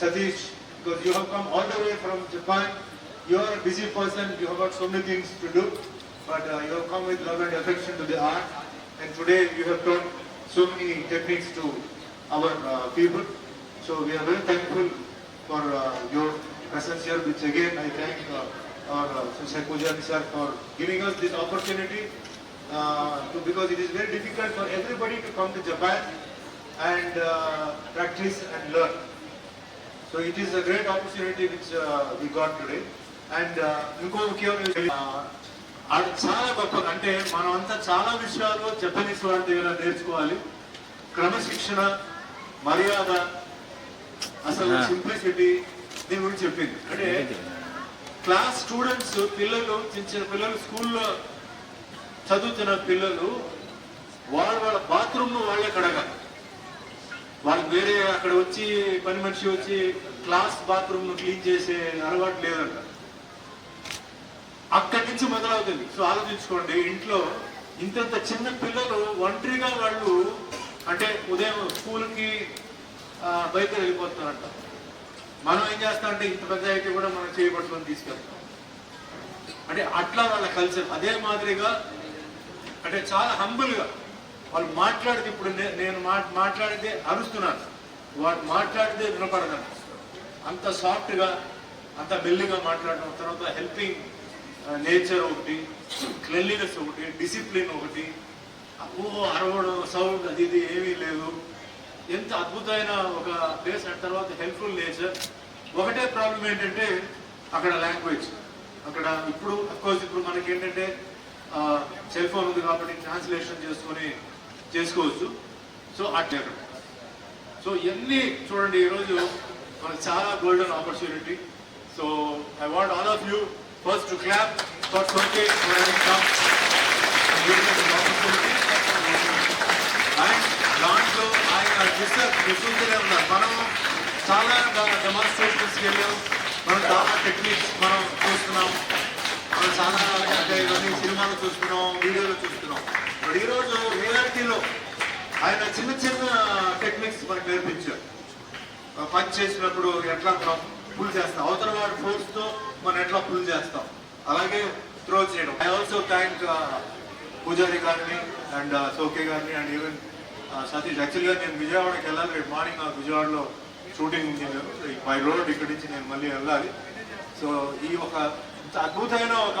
fine. You have come all the way from Japan. You are a busy person, you have got so many things to do, but uh, you have come with love and affection to the art. And today you have taught so many techniques to our uh, people. So we are very thankful for uh, your presence here, which again I thank uh, our uh, Pujari sir for giving us this opportunity uh, to, because it is very difficult for everybody to come to Japan and uh, practice and learn. So it is a great opportunity which uh, we got today. And uh, ఇంకో ముఖ్యమైన అది చాలా గొప్ప అంటే మనం అంతా చాలా విషయాలు జపనీస్ వాళ్ళ దగ్గర నేర్చుకోవాలి క్రమశిక్షణ మర్యాద అసలు. సింప్లిసిటీ దీని గురించి చెప్పింది అంటే క్లాస్ స్టూడెంట్స్ పిల్లలు చిన్న చిన్న పిల్లలు స్కూల్లో చదువుతున్న పిల్లలు వాళ్ళ వాళ్ళ బాత్రూమ్ను వాళ్ళే కడగాలి వాళ్ళకి వేరే అక్కడ వచ్చి పని మనిషి వచ్చి క్లాస్ బాత్రూమ్ను క్లీన్ చేసే అలవాటు లేదంట. అక్కడి నుంచి మొదలవుతుంది. సో ఆలోచించుకోండి ఇంట్లో ఇంతంత చిన్న పిల్లలు ఒంటరిగా వాళ్ళు అంటే ఉదయం స్కూల్కి బయట వెళ్ళిపోతున్నారంట మనం ఏం చేస్తాం అంటే ఇంత పెద్ద అయితే కూడా మనం చేయబట్టుకొని తీసుకెళ్తాం. అంటే అట్లా వాళ్ళ కల్చర్. అదే మాదిరిగా అంటే చాలా హంబుల్గా వాళ్ళు మాట్లాడితే ఇప్పుడు నే- నేను మాట్లాడితే అరుస్తున్నాను వాడు మాట్లాడితే వినపడదని అంత సాఫ్ట్గా అంత మెల్లిగా మాట్లాడడం తర్వాత హెల్పింగ్ నేచర్ ఒకటి క్లెన్లీనెస్ ఒకటి డిసిప్లిన్ ఒకటి. ఓ అరవడం సౌండ్ అది ఇది ఏమీ లేదు. ఎంత అద్భుతమైన ఒక ప్లేస్ అండ్ తర్వాత హెల్ప్ఫుల్ నేచర్. ఒకటే ప్రాబ్లం ఏంటంటే అక్కడ లాంగ్వేజ్. అక్కడ ఇప్పుడు అఫ్కోర్స్ ఇప్పుడు మనకి ఏంటంటే సెల్ ఫోన్ ఉంది కాబట్టి ట్రాన్స్లేషన్ చేసుకొని చేసుకోవచ్చు. సో అట్లే సో ఇవన్నీ చూడండి ఈరోజు మనకు చాలా golden opportunity so I want all of you first to clap for soke and దాంట్లో ఆయన డిస్టర్బ్ ఉన్నారు. మనం చాలా డెమాన్స్ట్రేషన్స్కి వెళ్ళాం. మనం చాలా టెక్నిక్స్ మనం చూస్తున్నాం. మనం చాలా అంటే ఇవన్నీ సినిమాలు చూస్తున్నాం వీడియోలు చూస్తున్నాం. ఈరోజు రియాలిటీలో ఆయన చిన్న చిన్న టెక్నిక్స్ మనకు నేర్పించారు. పని చేసినప్పుడు ఎట్లా మనం పుల్ చేస్తాం? అవతల వాడి ఫోర్స్తో మనం ఎట్లా పుల్ చేస్తాం? అలాగే త్రో చేయడం. ఐ ఆల్సో థ్యాంక్ పూజారి గారిని అండ్ సోకే గారిని అండ్ ఈవెన్ సతీష్. యాక్చువల్గా నేను విజయవాడకి వెళ్ళాలి. రేపు మార్నింగ్ నాకు విజయవాడలో షూటింగ్ ఉంది నేను బై రోడ్ ఇక్కడి నుంచి నేను మళ్ళీ వెళ్ళాలి. సో ఈ ఒక అద్భుతమైన ఒక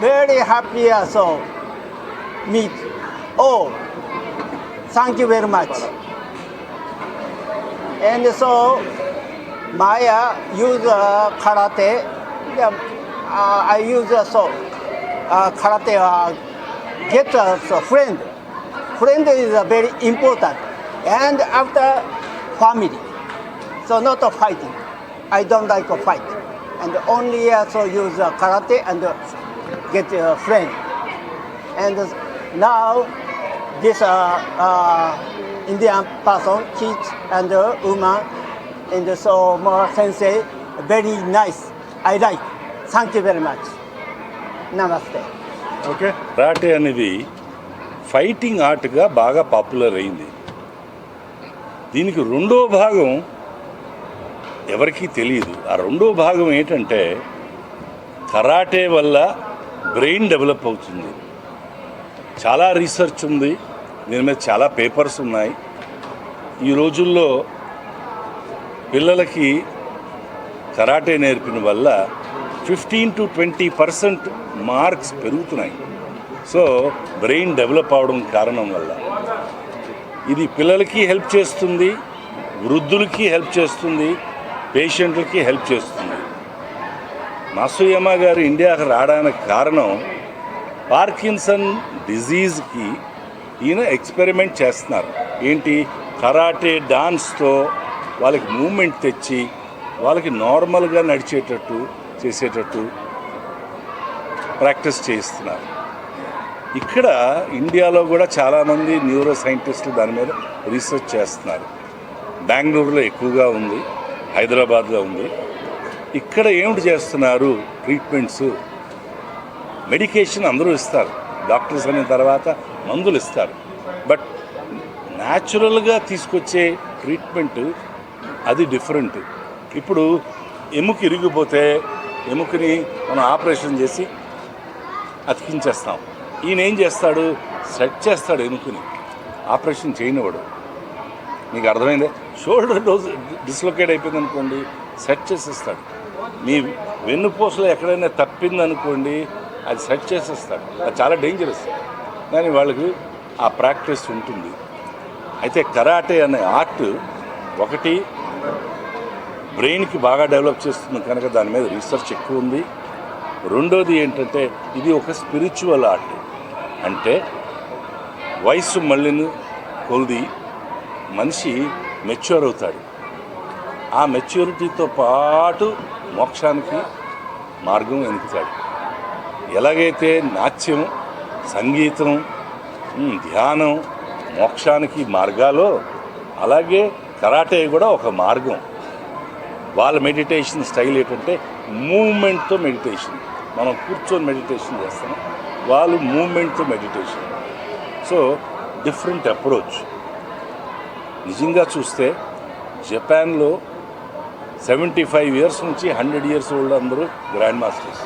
very happy uh, so meet all. Thank you very much. And so Maya use uh, karate. Yeah, uh, I use uh, so uh, karate uh, get a so friend. Friend is uh, very important. And after family, so not a fighting. I don't like a fight. And only uh, so use uh, karate and uh, get a friend. And now this uh, uh, Indian person, kid and uh, woman, and so more sensei, very nice. I like. Thank you very much. Namaste. Okay karate అనేది fighting ఆర్ట్గా బాగా popular అయింది దీనికి రెండో భాగం ఎవరికీ తెలియదు ఆ రెండో భాగం ఏంటంటే కరాటే వల్ల బ్రెయిన్ డెవలప్ అవుతుంది. చాలా రీసెర్చ్ ఉంది. దీని మీద చాలా పేపర్స్ ఉన్నాయి. ఈ రోజుల్లో పిల్లలకి కరాటే నేర్పిన వల్ల fifteen to twenty percent marks పెరుగుతున్నాయి. సో బ్రెయిన్ డెవలప్ అవడం కారణం వల్ల. ఇది పిల్లలకి హెల్ప్ చేస్తుంది వృద్ధులకి హెల్ప్ చేస్తుంది పేషెంట్లకి హెల్ప్ చేస్తుంది. మాసూయమ్మ గారు ఇండియాకి రావడానికి కారణం పార్కిన్సన్ డిజీజ్కి ఈయన ఎక్స్పెరిమెంట్ చేస్తున్నారు. ఏంటి? కరాటే డాన్స్తో వాళ్ళకి మూమెంట్ తెచ్చి వాళ్ళకి నార్మల్గా నడిచేటట్టు చేసేటట్టు ప్రాక్టీస్ చేయిస్తున్నారు. ఇక్కడ ఇండియాలో కూడా చాలామంది న్యూరో సైంటిస్టులు దాని మీద రీసెర్చ్ చేస్తున్నారు. బెంగళూరులో ఎక్కువగా ఉంది హైదరాబాద్లో ఉంది. ఇక్కడ ఏమిటి చేస్తున్నారు? ట్రీట్మెంట్స్. మెడికేషన్ అందరూ ఇస్తారు. డాక్టర్స్ అయిన తర్వాత మందులు ఇస్తారు. బట్ న్యాచురల్గా తీసుకొచ్చే ట్రీట్మెంట్ అది డిఫరెంట్. ఇప్పుడు ఎముక ఇరిగిపోతే ఎముకని మనం ఆపరేషన్ చేసి అతికించేస్తాం. ఈయన ఏం చేస్తాడు? సెట్ చేస్తాడు ఎముకని. ఆపరేషన్ చేయనివాడు మీకు అర్థమైందే? షోల్డర్ డోస్ డిస్లొకేట్ అయిపోయింది అనుకోండి సెట్ చేసేస్తాడు. మీ వెన్నుపూసలో ఎక్కడైనా తప్పిందనుకోండి అది సెట్ చేసేస్తారు. అది చాలా డేంజరస్ కానీ వాళ్ళకి ఆ ప్రాక్టీస్ ఉంటుంది. అయితే కరాటే అనే ఆర్ట్ ఒకటి బ్రెయిన్కి బాగా డెవలప్ చేస్తుంది కనుక దాని మీద రీసెర్చ్ ఎక్కువ ఉంది. రెండోది ఏంటంటే ఇది ఒక స్పిరిచువల్ ఆర్ట్. అంటే వయసు మళ్ళీని కొలిది మనిషి మెచ్యూర్ అవుతాడు. ఆ మెచ్యూరిటీతో పాటు మోక్షానికి మార్గం వెనుకుతాడు. ఎలాగైతే నాట్యం సంగీతం ధ్యానం మోక్షానికి మార్గాలో అలాగే కరాటే కూడా ఒక మార్గం. వాళ్ళ మెడిటేషన్ స్టైల్ ఏంటంటే మూమెంట్తో మెడిటేషన్. మనం కూర్చొని మెడిటేషన్ చేస్తాం. వాళ్ళు మూమెంట్తో మెడిటేషన్. So different approach. నిజంగా చూస్తే జపాన్లో సెవెంటీ ఫైవ్ ఇయర్స్ నుంచి హండ్రెడ్ ఇయర్స్ ఓల్డ్ అందరూ గ్రాండ్ మాస్టర్స్.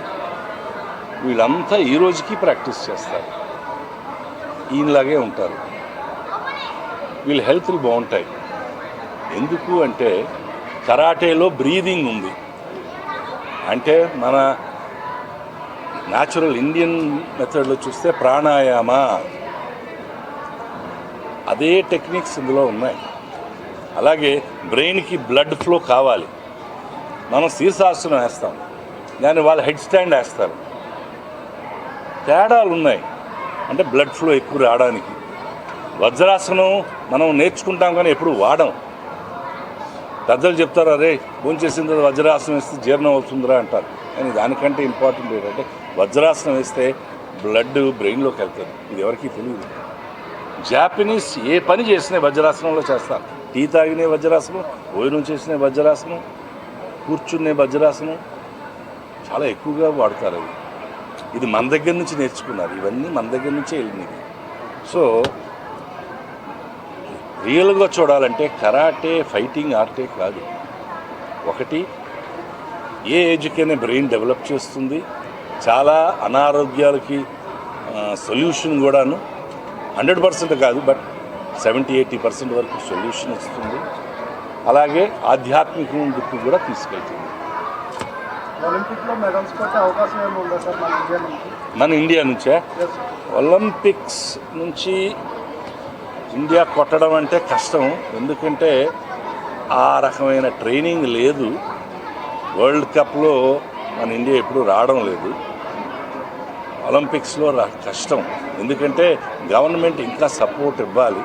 వీళ్ళంతా ఈ రోజుకి ప్రాక్టీస్ చేస్తారు. ఈయనలాగే ఉంటారు. వీళ్ళ హెల్త్లు బాగుంటాయి. ఎందుకు అంటే కరాటేలో బ్రీదింగ్ ఉంది. అంటే మన న్యాచురల్ ఇండియన్ మెథడ్లో చూస్తే ప్రాణాయామ. అదే టెక్నిక్స్ ఇందులో ఉన్నాయి. అలాగే బ్రెయిన్కి బ్లడ్ ఫ్లో కావాలి. మనం శీర్షాసనం వేస్తాం. దాన్ని వాళ్ళు హెడ్ స్టాండ్ వేస్తారు. తేడాలు ఉన్నాయి. అంటే బ్లడ్ ఫ్లో ఎక్కువ రావడానికి. వజ్రాసనం మనం నేర్చుకుంటాం కానీ ఎప్పుడు వాడం. పెద్దలు చెప్తారు అరే భోంచేసిన తర్వాత వజ్రాసనం వేస్తే జీర్ణం అవుతుందిరా అంటారు. కానీ దానికంటే ఇంపార్టెంట్ ఏంటంటే వజ్రాసనం వేస్తే బ్లడ్ బ్రెయిన్లోకి వెళ్తుంది. ఇది ఎవరికీ తెలియదు. జాపనీస్ ఏ పని చేసినా వజ్రాసనంలో చేస్తారు. టీ తాగినే వజ్రాసనం భోజనం చేసిన వజ్రాసనం కూర్చునే వజ్రాసనం చాలా ఎక్కువగా వాడతారు అవి. ఇది మన దగ్గర నుంచి నేర్చుకున్నారు. ఇవన్నీ మన దగ్గర నుంచే వెళ్ళినవి. సో రియల్గా చూడాలంటే కరాటే ఫైటింగ్ ఆర్టే కాదు. ఒకటి ఏ ఏజ్కైనా బ్రెయిన్ డెవలప్ చేస్తుంది. చాలా అనారోగ్యాలకి సొల్యూషన్ కూడాను హండ్రెడ్ పర్సెంట్ కాదు బట్ సెవెంటీ ఎయిటీ పర్సెంట్ వరకు సొల్యూషన్ వస్తుంది. అలాగే ఆధ్యాత్మిక కూడా తీసుకెళ్తుంది. మన ఇండియా నుంచి? ఒలింపిక్స్ నుంచి ఇండియా కొట్టడం అంటే కష్టం. ఎందుకంటే ఆ రకమైన ట్రైనింగ్ లేదు. వరల్డ్ కప్లో మన ఇండియా ఎప్పుడు రావడం లేదు. ఒలింపిక్స్లో రా కష్టం. ఎందుకంటే గవర్నమెంట్ ఇంకా సపోర్ట్ ఇవ్వాలి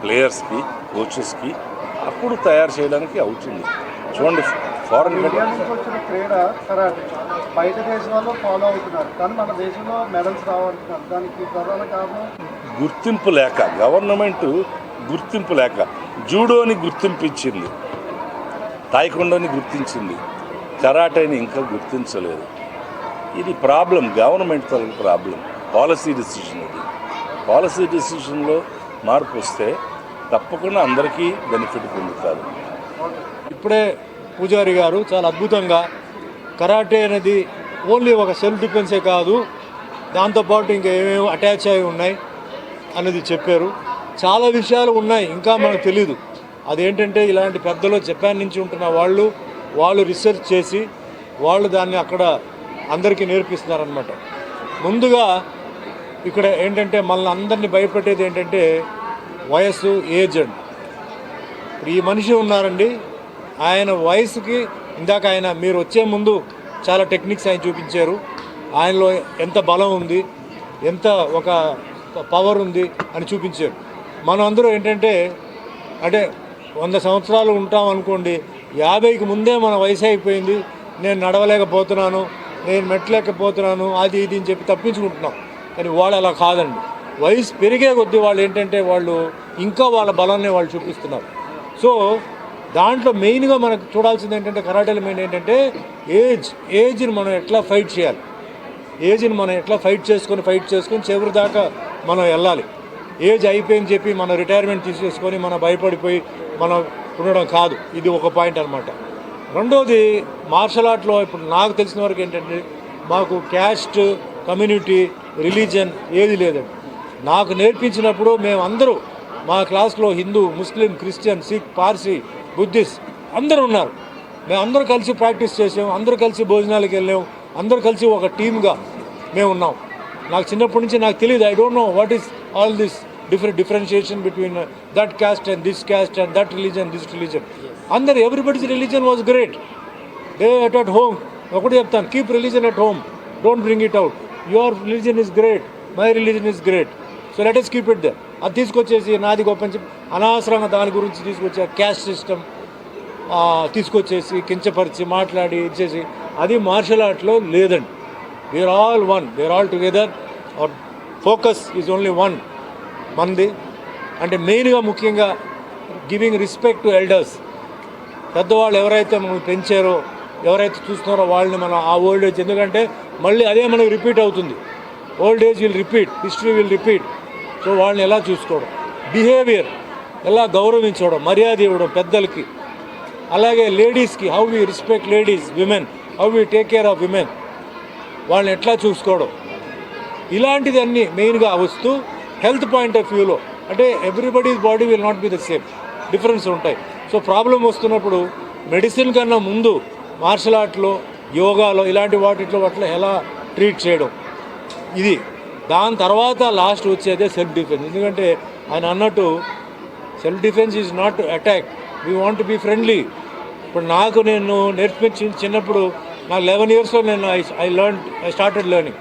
ప్లేయర్స్కి. కోచెస్కి అప్పుడు తయారు చేయడానికి అవుతుంది. చూడండి ఫారెన్ క్రీడ కరాటే బయట దేశాల్లో ఫాలో అవుతున్నారు. కానీ మన దేశంలో మెడల్స్ రావంటున్నారు. దానికి ప్రధాన కారణం? గుర్తింపు లేక గవర్నమెంట్ గుర్తింపు లేక జూడోని గుర్తింపు ఇచ్చింది తాయికొండని గుర్తించింది. కరాటేని ఇంకా గుర్తించలేదు. ఇది ప్రాబ్లం గవర్నమెంట్ తరపు ప్రాబ్లం పాలసీ డిసిషన్ ఇది. పాలసీ డిసిషన్లో మార్పు వస్తే తప్పకుండా అందరికీ బెనిఫిట్ పొందుతారు. ఇప్పుడే పూజారి గారు చాలా అద్భుతంగా కరాటే అనేది ఓన్లీ ఒక సెల్ఫ్ డిఫెన్సే కాదు దాంతోపాటు ఇంకా ఏమేమి అటాచ్ అయి ఉన్నాయి అనేది చెప్పారు. చాలా విషయాలు ఉన్నాయి ఇంకా మనకు తెలీదు. అదేంటంటే ఇలాంటి పెద్దలు జపాన్ నుంచి ఉంటున్న వాళ్ళు వాళ్ళు రీసెర్చ్ చేసి వాళ్ళు దాన్ని అక్కడ అందరికీ నేర్పిస్తున్నారనమాట ముందుగా ఇక్కడ ఏంటంటే మనల్ని అందరినీ భయపెట్టేది ఏంటంటే వయస్సు ఏజెంట్ ఇప్పుడు ఈ మనిషి ఉన్నారండి. ఆయన వయసుకి ఇందాక ఆయన మీరు వచ్చే ముందు చాలా టెక్నిక్స్ ఆయన చూపించారు. ఆయనలో ఎంత బలం ఉంది ఎంత ఒక పవర్ ఉంది అని చూపించారు. మనం అందరూ ఏంటంటే అంటే వంద సంవత్సరాలు ఉంటాం అనుకోండి యాభైకి ముందే మన వయసు అయిపోయింది నేను నడవలేకపోతున్నాను నేను మెట్లేకపోతున్నాను అది ఇది అని చెప్పి తప్పించుకుంటున్నాం. కానీ వాళ్ళు అలా కాదండి. వయసు పెరిగే కొద్దీ వాళ్ళు ఏంటంటే వాళ్ళు ఇంకా వాళ్ళ బలాన్ని వాళ్ళు చూపిస్తున్నారు. సో దాంట్లో మెయిన్గా మనకు చూడాల్సింది ఏంటంటే కరాటేలో మెయిన్ ఏంటంటే ఏజ్ ఏజ్ని మనం ఎట్లా ఫైట్ చేయాలి? ఏజ్ని మనం ఎట్లా ఫైట్ చేసుకొని ఫైట్ చేసుకొని చివరి దాకా మనం వెళ్ళాలి. ఏజ్ అయిపోయింది చెప్పి మనం రిటైర్మెంట్ తీసేసుకొని మనం భయపడిపోయి మనం ఉండడం కాదు. ఇది ఒక పాయింట్ అనమాట రెండోది మార్షల్ ఆర్ట్లో ఇప్పుడు నాకు తెలిసిన వరకు ఏంటంటే మాకు క్యాస్ట్ కమ్యూనిటీ రిలీజన్ ఏది లేదండి. నాకు నేర్పించినప్పుడు మేమందరూ మా క్లాస్లో హిందూ ముస్లిం క్రిస్టియన్ సిక్ పార్సీ బుద్ధిస్ట్ అందరూ ఉన్నారు. మేము కలిసి ప్రాక్టీస్ చేసాం అందరూ కలిసి భోజనాలకు వెళ్ళాం అందరూ కలిసి ఒక టీమ్గా మేము ఉన్నాం. నాకు చిన్నప్పటి నుంచి నాకు తెలియదు I don't know what is all this different differentiation between that caste and this caste and that religion this religion అందరు everybody's religion was great day at at home ఒకటి చెప్తాను keep religion at home don't bring it out your religion is great my religion is great so let's keep it they అది తీసుకొచ్చేసి నాది గొప్ప అనవసరంగా దాని గురించి తీసుకొచ్చే క్యాస్ట్ సిస్టమ్ తీసుకొచ్చేసి కించపరిచి మాట్లాడి ఇచ్చేసి అది మార్షల్ ఆర్ట్లో లేదండి. We are all one we are all together our focus is only one మంది. అంటే మెయిన్గా ముఖ్యంగా గివింగ్ రెస్పెక్ట్ టు ఎల్డర్స్ పెద్దవాళ్ళు ఎవరైతే మనల్ని పెంచారో ఎవరైతే చూస్తున్నారో వాళ్ళని మనం ఆ ఓల్డ్ ఏజ్ ఎందుకంటే మళ్ళీ అదే మనకు రిపీట్ అవుతుంది. Old age will repeat history will repeat so వాళ్ళని ఎలా చూసుకోవడం? బిహేవియర్ ఎలా గౌరవించడం? మర్యాద ఇవ్వడం పెద్దలకి. అలాగే లేడీస్కి how we respect ladies women how we take care of women వాళ్ళని ఎట్లా చూసుకోవడం? ఇలాంటిదన్నీ మెయిన్గా వస్తూ హెల్త్ పాయింట్ ఆఫ్ వ్యూలో అంటే everybody's body will not be the same difference ఉంటాయి. సో ప్రాబ్లం వస్తున్నప్పుడు మెడిసిన్ కన్నా ముందు మార్షల్ ఆర్ట్లో యోగాలో ఇలాంటి వాటిలో వాటిలో ఎలా ట్రీట్ చేయడం? ఇది దాని తర్వాత లాస్ట్ వచ్చేదే సెల్ఫ్ డిఫెన్స్ ఎందుకంటే ఆయన అన్నట్టు self defence is not attack we want be friendly ఇప్పుడు నాకు నేను నేర్పించి చిన్నప్పుడు నా లెవెన్ ఇయర్స్లో నేను I I learn I started learning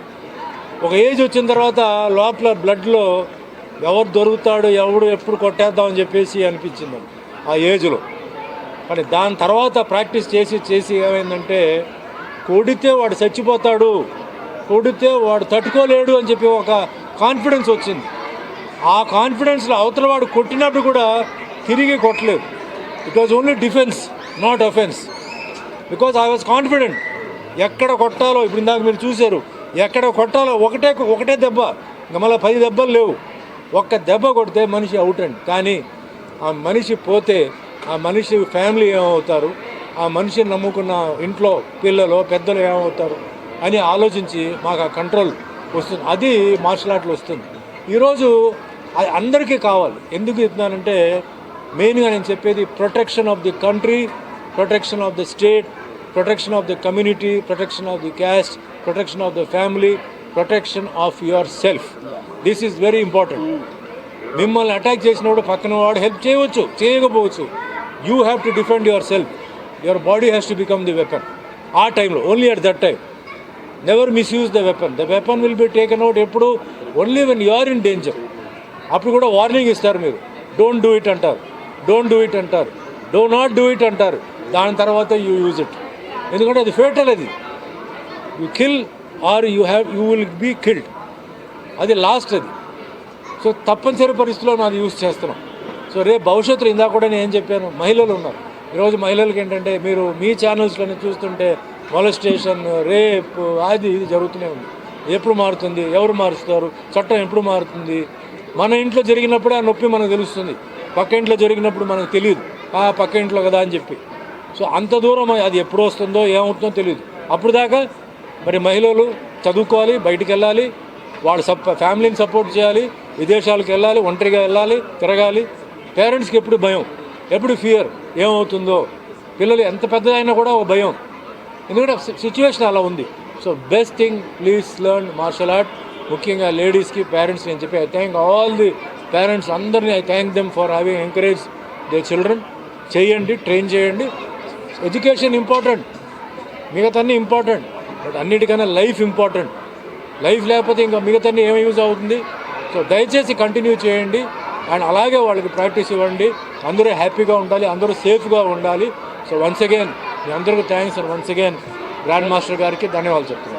ఒక ఏజ్ వచ్చిన తర్వాత లోపల బ్లడ్లో ఎవరు దొరుకుతాడు ఎవడు ఎప్పుడు కొట్టేద్దామని చెప్పేసి అనిపించింది ఆ ఏజ్లో కానీ దాని తర్వాత ప్రాక్టీస్ చేసి చేసి ఏమైందంటే కొడితే వాడు చచ్చిపోతాడు. కొడితే వాడు తట్టుకోలేడు అని చెప్పి ఒక కాన్ఫిడెన్స్ వచ్చింది. ఆ కాన్ఫిడెన్స్లో అవతల వాడు కొట్టినప్పుడు కూడా తిరిగి కొట్టలేదు. It was only defence not offence because I was confident ఎక్కడ కొట్టాలో ఇప్పుడు ఇందాక మీరు చూశారు. ఎక్కడ కొట్టాలో ఒకటే ఒకటే దెబ్బ. ఇంకా మళ్ళీ పది దెబ్బలు లేవు. ఒక్క దెబ్బ కొడితే మనిషి అవుట్ అండి. కానీ ఆ మనిషి పోతే ఆ మనిషి ఫ్యామిలీ ఏమవుతారు? ఆ మనిషిని నమ్ముకున్న ఇంట్లో పిల్లలు పెద్దలు ఏమవుతారు? అని ఆలోచించి మాకు ఆ కంట్రోల్ వస్తుంది. అది మార్షల్ ఆర్ట్లో వస్తుంది. ఈరోజు అది అందరికీ కావాలి. ఎందుకు చెప్తున్నానంటే మెయిన్గా నేను చెప్పేది protection of the country protection of the state protection of the community protection of the caste protection of the family protection of yourself this is very important మిమ్మల్ని అటాక్ చేసినప్పుడు పక్కన వాడు హెల్ప్ చేయవచ్చు చేయకపోవచ్చు. You have to defend yourself your body has to become the weapon ఆ టైంలో only at that time never misuse the weapon the weapon will be taken out ఎప్పుడు only when you are in danger అప్పుడు కూడా warning ఇస్తారు మీరు. Don't do it అంటారు. Don't do it అంటారు. Do not do it అంటారు. దాని తర్వాత యూ యూజ్ ఇట్ ఎందుకంటే అది ఫేటల్ అది. You kill or you have you will be killed అది లాస్ట్ అది. సో తప్పనిసరి పరిస్థితిలో నాది యూజ్ చేస్తున్నాం. సో రేపు భవిష్యత్తులో ఇందాక కూడా నేను ఏం చెప్పాను? మహిళలు ఉన్నారు. ఈరోజు మహిళలకి ఏంటంటే మీరు మీ ఛానల్స్లోనే చూస్తుంటే మొలస్టేషన్ రేప్ అది ఇది జరుగుతూనే ఉంది. ఎప్పుడు మారుతుంది? ఎవరు మారుస్తారు? చట్టం ఎప్పుడు మారుతుంది? మన ఇంట్లో జరిగినప్పుడే ఆ నొప్పి మనకు తెలుస్తుంది. పక్క ఇంట్లో జరిగినప్పుడు మనకు తెలియదు. ఆ పక్క ఇంట్లో కదా అని చెప్పి. సో అంత దూరం అది ఎప్పుడు వస్తుందో ఏమవుతుందో తెలియదు. అప్పుడు దాకా మరి మహిళలు చదువుకోవాలి బయటికి వెళ్ళాలి. వాళ్ళ సప్ ఫ్యామిలీని సపోర్ట్ చేయాలి. విదేశాలకు వెళ్ళాలి ఒంటరిగా వెళ్ళాలి తిరగాలి. పేరెంట్స్కి ఎప్పుడు భయం? ఎప్పుడు ఫియర్? ఏమవుతుందో? పిల్లలు ఎంత పెద్దదైనా కూడా ఒక భయం. ఎందుకంటే సిచ్యువేషన్ అలా ఉంది. So best thing please learn martial art ముఖ్యంగా లేడీస్కి పేరెంట్స్ నేను చెప్పి I thank all the parents అందరినీ I thank them for having encourage they children చేయండి ట్రైన్ చేయండి. ఎడ్యుకేషన్ ఇంపార్టెంట్ మిగతాన్ని ఇంపార్టెంట్ బట్ అన్నిటికన్నా లైఫ్ ఇంపార్టెంట్ లైఫ్ లేకపోతే ఇంకా మిగతాన్ని ఏమి యూజ్ అవుతుంది? సో దయచేసి కంటిన్యూ చేయండి. అండ్ అలాగే వాళ్ళకి ప్రాక్టీస్ ఇవ్వండి. అందరూ హ్యాపీగా ఉండాలి. అందరూ సేఫ్గా ఉండాలి. సో వన్స్ అగైన్ మీ అందరికీ thanks sir once again grand master గారికి ధన్యవాదాలు చెప్తాను